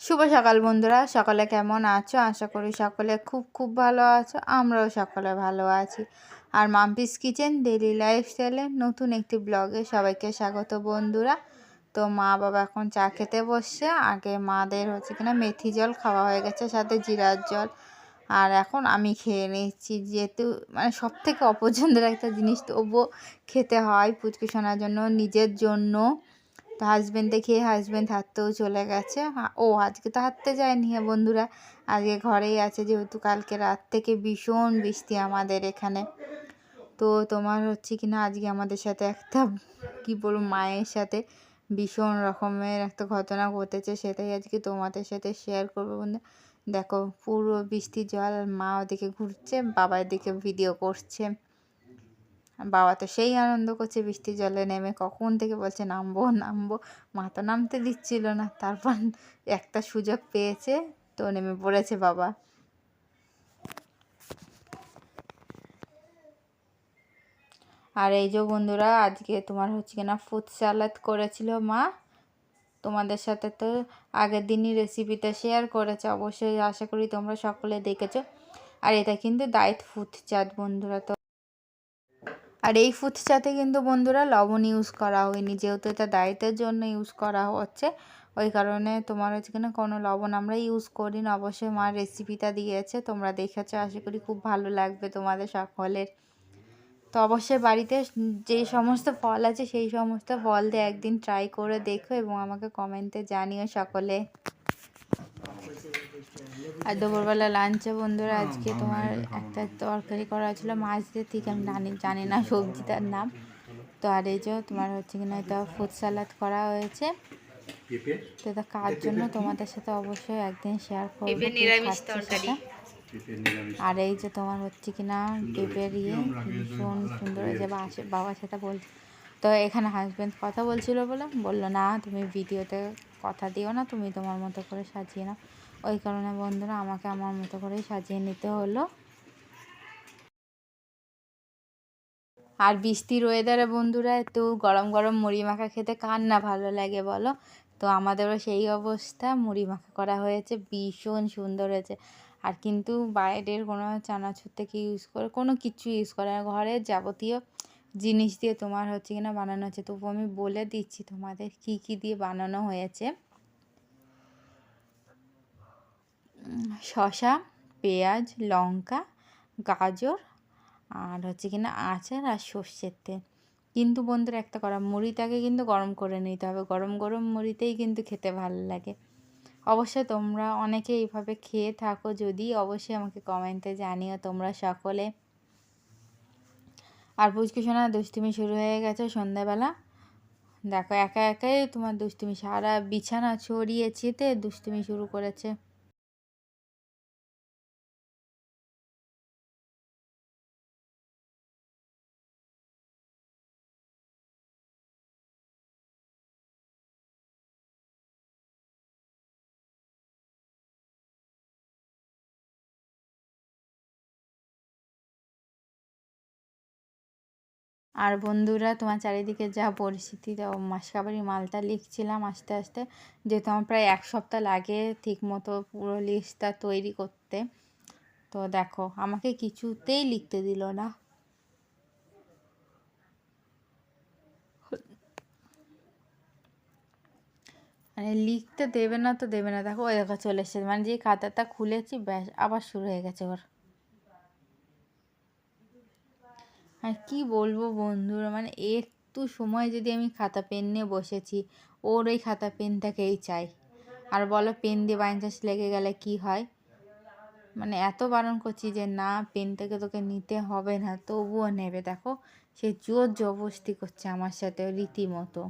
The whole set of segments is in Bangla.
শুভ সকাল বন্ধুরা, সকালে কেমন আছো? আশা করি সকলে খুব খুব ভালো আছো, আমরাও সকলে ভালো আছি। আর মাম্পিস কিচেন ডেলি লাইফস্টাইলে নতুন একটি ব্লগে সবাইকে স্বাগত বন্ধুরা। তো মা বাবা এখন চা খেতে বসছে, আগে মাদের হচ্ছে কিনা মেথি জল খাওয়া হয়ে গেছে, সাথে জিরার জল। আর এখন আমি খেয়ে নিচ্ছি, যেহেতু মানে সব থেকে অপছন্দের একটা জিনিস, তবুও খেতে হয় পুচকি শোনার জন্য, নিজের জন্য। তো হাজব্যান্ডে খেয়ে হাজব্যান্ড হাঁটতেও চলে গেছে। ও আজকে তো হাঁটতে যায়নি হ্যাঁ বন্ধুরা। আজকে ঘরেই আছে যেহেতু কালকে রাত থেকে ভীষণ বৃষ্টি আমাদের এখানে। তো তোমার হচ্ছে কি না আজকে আমাদের সাথে একটা, কি বলব, মায়ের সাথে ভীষণ রকমের একটা ঘটনা ঘটেছে সেটাই আজকে তোমাদের সাথে শেয়ার করব বন্ধু দেখো পুরো বৃষ্টির জল মা ওদিকে ঘুরছে বাবার দিকে ভিডিও করছে। বাবা তো সেই আনন্দ করছে বৃষ্টির জলে নেমে কখন থেকে বলছে, নামবো নামবো। মা তো নামতে দিচ্ছিল না। তারপর একটা সুযোগ পেয়েছে, তো নেমে পড়েছে বাবা। আর এই যে বন্ধুরা, আজকে তোমার হচ্ছে কিনা ফুড স্যালাদ করেছিল মা। তোমাদের সাথে তো আগের দিনই রেসিপিটা শেয়ার করেছে, অবশ্যই আশা করি তোমরা সকলে দেখেছ। আর এটা কিন্তু ডায়েট ফুড চাট বন্ধুরা, তো আর এই ফুচকাতে কিন্তু বন্ধুরা লবণ ইউজ করা হয়নি। যেহেতু এটা ডায়েটের জন্য ইউজ করা হচ্ছে, ওই কারণে তোমার হচ্ছে কিনা কোনো লবণ আমরা ইউজ করি না অবশ্যই মার রেসিপিটা দিয়েছে, তোমরা দেখেছ, আশা করি খুব ভালো লাগবে তোমাদের সকলের। তো অবশ্যই বাড়িতে যে সমস্ত ফল আছে, সেই সমস্ত ফল দিয়ে একদিন ট্রাই করে দেখো এবং আমাকে কমেন্টে জানিও সকলে। আর দুপুরবেলা লাঞ্চে বন্ধুরা আজকে তোমার একটা তরকারি করা ছিল মাছ দিয়ে ঠিক আমি জানি জানি না সবজিটার নাম। তো আর এই যে তোমার হচ্ছে কিনা এটা ফুড স্যালাড করা হয়েছে। তো এটা কার জন্য তোমাদের সাথে অবশ্যই একদিন শেয়ার করব আর এই যে তোমার হচ্ছে কিনা পেঁপের ইয়ে ভীষণ সুন্দর হয়েছে বাবার সাথে বলছে। তো এখানে হাজব্যান্ড কথা বলছিল বলে বলল না তুমি ভিডিওতে কথা দিও না তুমি তোমার মতো করে সাজিয়ে নাও। ওই কারণে বন্ধুরা আমাকে আমার মতো করেই সাজিয়ে নিতে হলো। আর বৃষ্টির ওয়েদারে বন্ধুরা একটু গরম গরম মুড়ি মাখা খেতে কার না ভালো লাগে বলো? তো আমাদেরও সেই অবস্থা, মুড়ি মাখা করা হয়েছে, ভীষণ সুন্দর হয়েছে। আর কিন্তু বাইরের কোনো চানাচুর থেকে ইউজ করে, কোনো কিছু ইউজ করে না। ঘরের যাবতীয় জিনিস দিয়ে তোমার হচ্ছে কিনা বানানো হচ্ছে। তবু আমি বলে দিচ্ছি তোমাদের কি কি দিয়ে বানানো হয়েছে। শসা, পেঁয়াজ, লঙ্কা, গাজর আর হচ্ছে কিনা আচার আর সর্ষের তেল। কিন্তু বন্ধুরা একটা করা, মুড়িটাকে কিন্তু গরম করে নিতে হবে। গরম গরম মুড়িতেই কিন্তু খেতে ভালো লাগে। অবশ্যই তোমরা অনেকে এইভাবে খেয়ে থাকো, যদি অবশ্যই আমাকে কমেন্টে জানিও তোমরা সকলে। আর পুচকি সোনা, দুষ্টুমি শুরু হয়ে গেছে সন্ধ্যাবেলা। দেখো, একা একাই তোমার দুষ্টুমি, সারা বিছানা ছড়িয়ে ছিতে দুষ্টুমি শুরু করেছে। আর বন্ধুরা, তোমার চারিদিকে যা পরিস্থিতি মাসকাবারি মালটা লিখছিলাম আস্তে আস্তে, যেহেতু আমার প্রায় এক সপ্তাহ লাগে ঠিক মতো পুরো লিস্টটা তৈরি করতে। তো দেখো, আমাকে কিছুতেই লিখতে দিল না। মানে লিখতে দেবে না তো দেবে না। দেখো, ওই চলে এসেছে। মানে যে খাতাটা খুলেছি, ব্যাস, আবার শুরু হয়ে গেছে ওর। আর কি বলব বন্ধুরা? মানে একটু সময় যদি আমি খাতা পেন নিয়ে বসেছি, ওর ওই খাতা পেনটাকেই চাই। আর বলো, পেন দিয়ে বাইঞ্চাস লেগে গেলে কি হয়? মানে এত বারণ করছি যে, না, পেনটাকে তোকে নিতে হবে না, তবুও নেবে। দেখো, সে জোর জবস্তি করছে আমার সাথে রীতিমতো।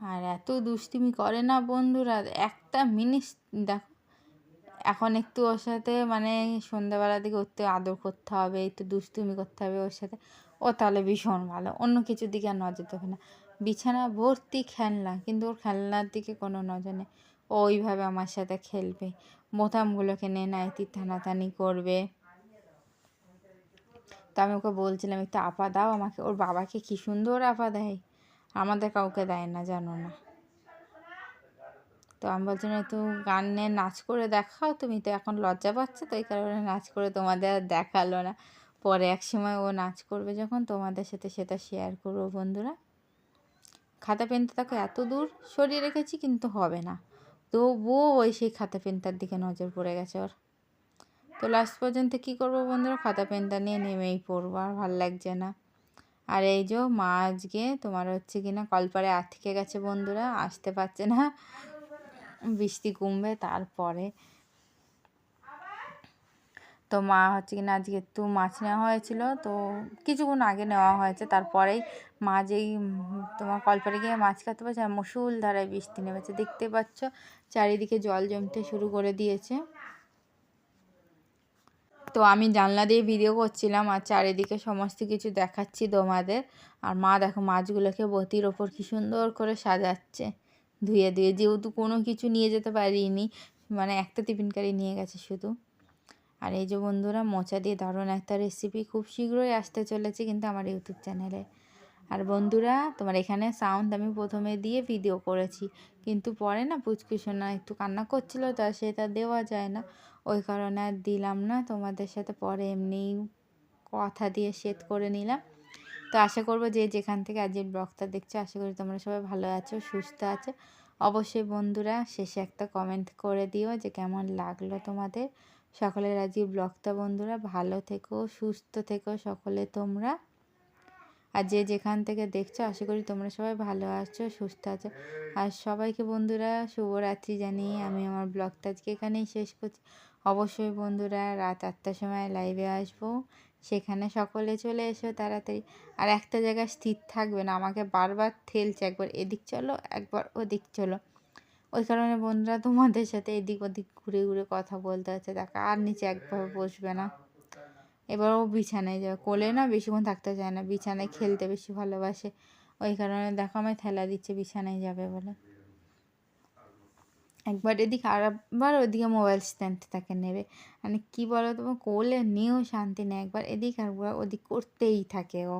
আর এত দুষ্টুমি করে না বন্ধুরা। একটা মিনিট দেখো, এখন একটু ওর সাথে মানে সন্ধ্যাবেলার দিকে একটু আদর করতে হবে, একটু দুষ্টুমি করতে হবে ওর সাথে। ও তাহলে ভীষণ ভালো, অন্য কিছুর দিকে আর নজর দেবে না। বিছানা ভর্তি খেলনা, কিন্তু ওর খেলনার দিকে কোনো নজর নেই। ও ওইভাবে আমার সাথে খেলবে, বোতামগুলোকে নেনাইতি টানাটানি করবে। তো আমি ওকে বলছিলাম, একটু আপা দাও আমাকে। ওর বাবাকে কী সুন্দর আপা দেয়। আমাদের কাউকে দেয় না, জানো না। তো আমি বলছিলাম একটু গানে নাচ করে দেখাও, তুমি তো এখন লজ্জা পাচ্ছ, তো এই কারণে নাচ করে তোমাদের আর দেখাল না। পরে এক সময় ও নাচ করবে যখন, তোমাদের সাথে সেটা শেয়ার করব, বন্ধুরা। খাতা পেনটা তাকে এত দূর সরিয়ে রেখেছি, কিন্তু হবে না। তবুও ওই সেই খাতা পেনটার দিকে নজর পড়ে গেছে ওর। তো লাস্ট পর্যন্ত কী করব বন্ধুরা? খাতা পেনটা নিয়ে নেমেই পড়ব, আর ভালো লাগছে না। আর এই যে মা আজকে তোমার হচ্ছে কিনা কলপারে আটকে গেছে বন্ধুরা, আসতে পারছে না। বৃষ্টি কমবে তারপরে। তো মা হচ্ছে কিনা আজকে একটু মাছ নেওয়া হয়েছিল, তো কিছুক্ষণ আগে নেওয়া হয়েছে। তারপরেই মা যেই তোমার কলপারে গিয়ে মাছ খাতে পারছে, আর মসুল ধারায় বৃষ্টি নেমেছে। দেখতে পাচ্ছ, চারিদিকে জল জমতে শুরু করে দিয়েছে। তো আমি জানলা দিয়ে ভিডিও করছিলাম আর চারিদিকে সমস্ত কিছু দেখাচ্ছি তোমাদের। আর মা দেখো মাছগুলোকে বতির ওপর কি সুন্দর করে সাজাচ্ছে। ধুয়ে ধুয়ে যেহেতু কোনো কিছু নিয়ে যেতে পারিনি মানে একটা টিফিন কারি নিয়ে গেছে শুধু। আর এই যে বন্ধুরা, মোচা দিয়ে দারুণ একটা রেসিপি খুব শীঘ্রই আসতে চলেছে কিন্তু আমার ইউটিউব চ্যানেলে। আর বন্ধুরা, তোমার এখানে সাউন্ড আমি প্রথমে দিয়ে ভিডিও করেছি। কিন্তু পরে না পুচকুসোনা একটু কান্না করছিল, তা সেটা দেওয়া যায় না। ওই কারণে আর দিলাম না। তোমাদের সাথে পরে এমনি কথা দিয়ে সেট করে নিলাম। তো আশা করব যে যেখান থেকে আজকের ব্লগটা দেখছ, আশা করি তোমরা সবাই ভালো আছো, সুস্থ আছো। অবশ্যই বন্ধুরা, শেষে একটা কমেন্ট করে দিও যে কেমন লাগল তোমাদের। সকলের আজকে ব্লগটা বন্ধুরা, ভালো থেকো, সুস্থ থেকো সকলে তোমরা। আর যে যেখান থেকে দেখছ, আশা করি তোমরা সবাই ভালো আছো, সুস্থ আছো। আর সবাইকে বন্ধুরা, শুভরাত্রি জানিয়ে আমি আমার ব্লগটা আজকে এখানেই শেষ করছি। অবশ্যই বন্ধুরা রাত আটটার সময় লাইভে আসব। সেখানে সকলে চলে এসো তাড়াতাড়ি। আর একটা জায়গায় স্থির থাকবে না, আমাকে বারবার ঠেলছে একবার এদিক চলো, একবার ওদিক চলো। ওই কারণে বন্ধুরা তোমাদের সাথে এদিক ওদিক ঘুরে ঘুরে কথা বলতে হচ্ছে, দেখো আর নিচে একভাবে বসবে না। এবার ও বিছানায় যাবে, কোলে না বেশিক্ষণ থাকতে চায় না, বিছানায় খেলতে বেশি ভালোবাসে। ওই কারণে দেখো আমায় থেলা দিচ্ছে, বিছানায় যাবে বলে। একবার এদিকে আর একবার ওদিকে মোবাইল স্ট্যান্ড তাকে নেবে। মানে কী বলো তোমার কোলে নিয়েও শান্তি নেই। একবার এদিক আর ওদিক করতেই থাকে ও।